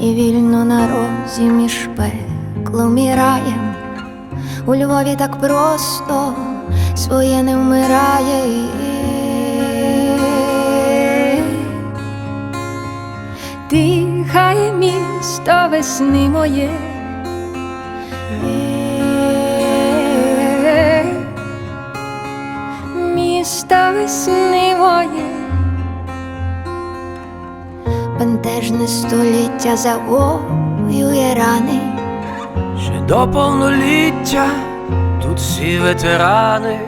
і вільно на розі між пеклом і раєм. У Львові так просто своє не вмирає. Дихає місто весни моє. Місто весни моє, бентежне століття завоює рани, Ще до повноліття тут всі ветерани